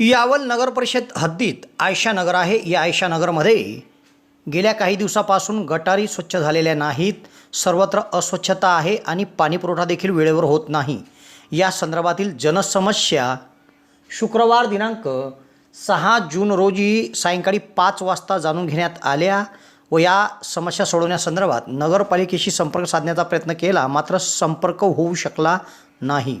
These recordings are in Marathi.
यावल नगर परिषद हद्दीत आयशा नगर आहे. या आयशा नगरमध्ये गेल्या काही दिवसापासून गटारी स्वच्छ झालेल्या नाहीत. सर्वत्र अस्वच्छता आहे आणि पाणीपुरवठा देखील वेळेवर होत नाही. या संदर्भातील जनसमस्या शुक्रवार दिनांक सहा जून रोजी सायंकाळी पाच वाजता जाणून घेण्यात आल्या व या समस्या सोडवण्यासंदर्भात नगरपालिकेशी संपर्क साधण्याचा प्रयत्न केला. मात्र संपर्क होऊ शकला नाही.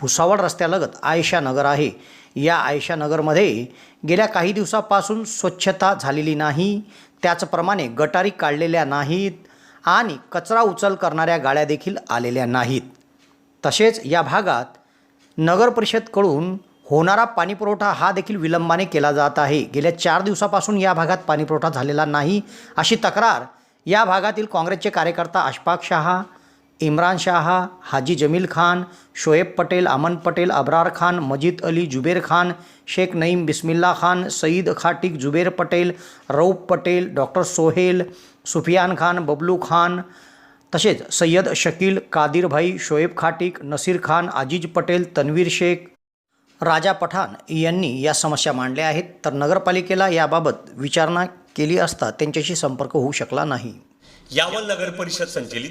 भुसावळ रस्त्यालगत आयशा नगर आहे. या आयशा नगरमध्ये गेल्या काही दिवसापासून स्वच्छता झालेली नाही. त्याचप्रमाणे गटारी काढलेल्या नाहीत आणि कचरा उचल करणाऱ्या गाड्या देखील आलेल्या नाहीत. तसेच या भागात नगर परिषदकडून होणारा पाणीपुरवठा हा देखील विलंबाने केला जात आहे. गेल्या चार दिवसापासून या भागात पाणीपुरवठा झालेला नाही अशी तक्रार या भागातील काँग्रेसचे कार्यकर्ता अशफाक शहा इम्रान शाह हाजी जमील खान शोएब पटेल अमन पटेल अब्रार खान मजीद अली जुबेर खान शेख नईम बिस्मिल्ला खान सईद खाटिक जुबेर पटेल रऊफ पटेल डॉक्टर सोहेल सुफियान खान बबलू खान तसेच सय्यद शकील कादिरभाई शोएब खाटिक नसीर खान आजिज पटेल तन्वीर शेख राजा पठाण यांनी या समस्या मांडल्या आहेत. तर नगरपालिकेला याबाबत विचारणा केली असता त्यांच्याशी संपर्क होऊ शकला नाही. यावल नगर परिषद संचलित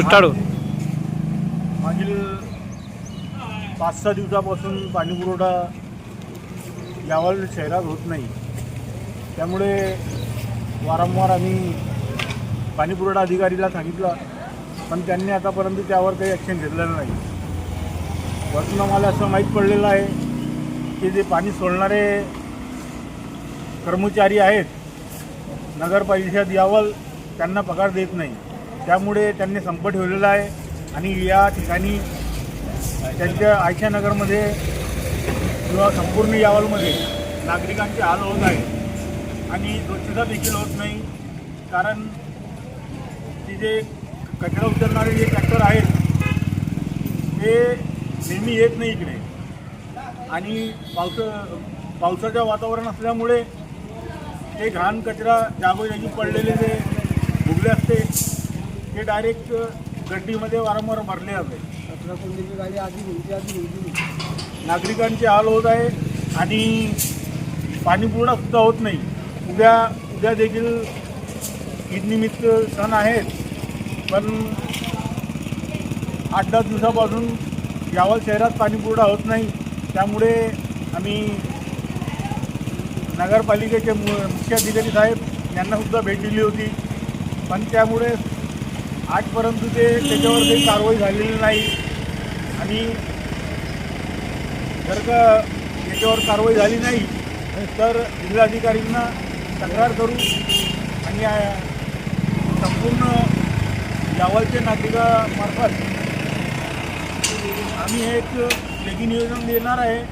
सुटाळू मागील पाच सहा दिवसापासून पाणीपुरवठा यावल शहरात होत नाही. त्यामुळे वारंवार आम्ही पाणीपुरवठा अधिकारीला सांगितलं पण त्यांनी आतापर्यंत त्यावर काही ॲक्शन घेतलेलं नाही. वरतून आम्हाला असं माहीत पडलेलं आहे की जे पाणी सोडणारे कर्मचारी आहेत नगरपरिषद यावल त्यांना पगार देत नाही. त्यामुळे त्यांनी संप ठेवलेला आहे. आणि या ठिकाणी त्यांच्या आयशानगरमध्ये किंवा संपूर्ण यावलमध्ये नागरिकांचे हाल होत आहे. आणि स्वच्छता देखील होत नाही. कारण तिथे कचरा उचलणारे जे ट्रॅक्टर आहेत ते नेहमी येत नाही इकडे. आणि पावस पावसाचं वातावरण असल्यामुळे ते घाण कचरा जागोजागी पडलेले जे भुगले असते हे डायरेक्ट गड्डीमध्ये वारंवार भरले जाते नागरिकांचे हाल होत आहे आणि पाणीपुरवठासुद्धा होत नाही. उद्या उद्या देखील ईदनिमित्त सण आहेत पण आठ दहा दिवसापासून यावल शहरात पाणीपुरवठा होत नाही. त्यामुळे आम्ही नगरपालिकेचे मु मुख्य साहेब यांनासुद्धा भेट दिली होती. पण त्यामुळे आजपर्यंत ते त्याच्यावर काही कारवाई झालेली नाही. आणि जर का याच्यावर कारवाई झाली नाही तर जिल्हाधिकाऱ्यांना तक्रार करू आणि संपूर्ण यावलच्या नागरिकामार्फत आम्ही एक लेखी निवेदन देणार आहे.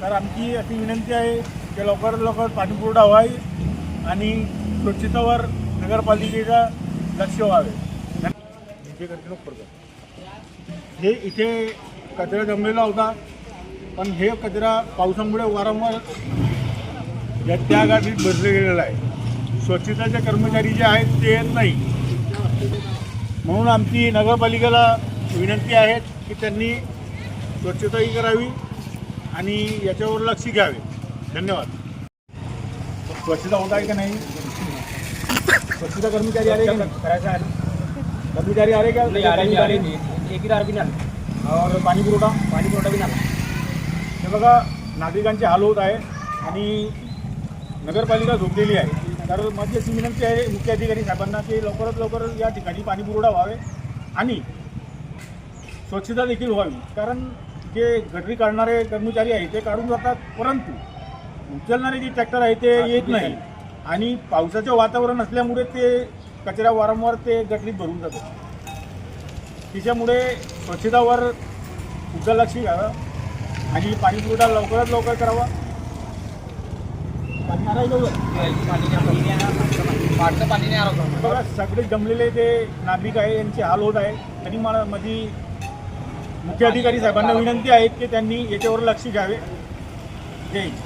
तर आमची अशी विनंती आहे की लवकरात लवकर पाणीपुरवठा व्हावी आणि स्वच्छतेवर नगरपालिकेचा लक्ष व्हावे. हे लोक पडतात. हे इथे कचरा जमलेला होता पण हे कचरा पावसामुळे वारंवार या त्या गाडीत भरले गेलेला आहे. स्वच्छतेचे कर्मचारी जे आहेत ते येत नाही. म्हणून आमची नगरपालिकेला विनंती आहे की त्यांनी स्वच्छताही करावी आणि याच्यावर लक्ष घ्यावे. धन्यवाद. स्वच्छता होत आहे का नाही? स्वच्छता कर्मचारी आले का करायचं आहे कर्मचारी आले. का? नहीं आ रहे नहीं. आ रहे नहीं. पाणी पुरवठा? पानी पुरवठा भी ना हे बघा नागरिकांचे हाल होत आहे आणि नगरपालिका झोपलेली आहे. तर माझी अशी विनंती आहे मुख्य अधिकारी साहेबांना की लवकरात लवकर या ठिकाणी पाणी पुरवठा व्हावे आणि स्वच्छता देखील व्हावी. कारण जे गटरी काढणारे कर्मचारी आहेत ते काढून जातात परंतु उचलणारे जे ट्रॅक्टर आहे ते येत नाही. आणि पावसाचं वातावरण असल्यामुळे ते कचरा वारंवार ते गटरीत भरून जातं. त्याच्यामुळे स्वच्छतावर सुद्धा लक्ष घ्यावं आणि पाणी पुरवठा लवकरात लवकर करावा. पाणी आलं आ बघा सगळे जमलेले ते नागरिक आहे यांचे हाल होत आहे. तरी मला माझी मुख्य अधिकारी साहेबांना विनंती आहे की त्यांनी याच्यावर लक्ष घ्यावे. जय हिंद.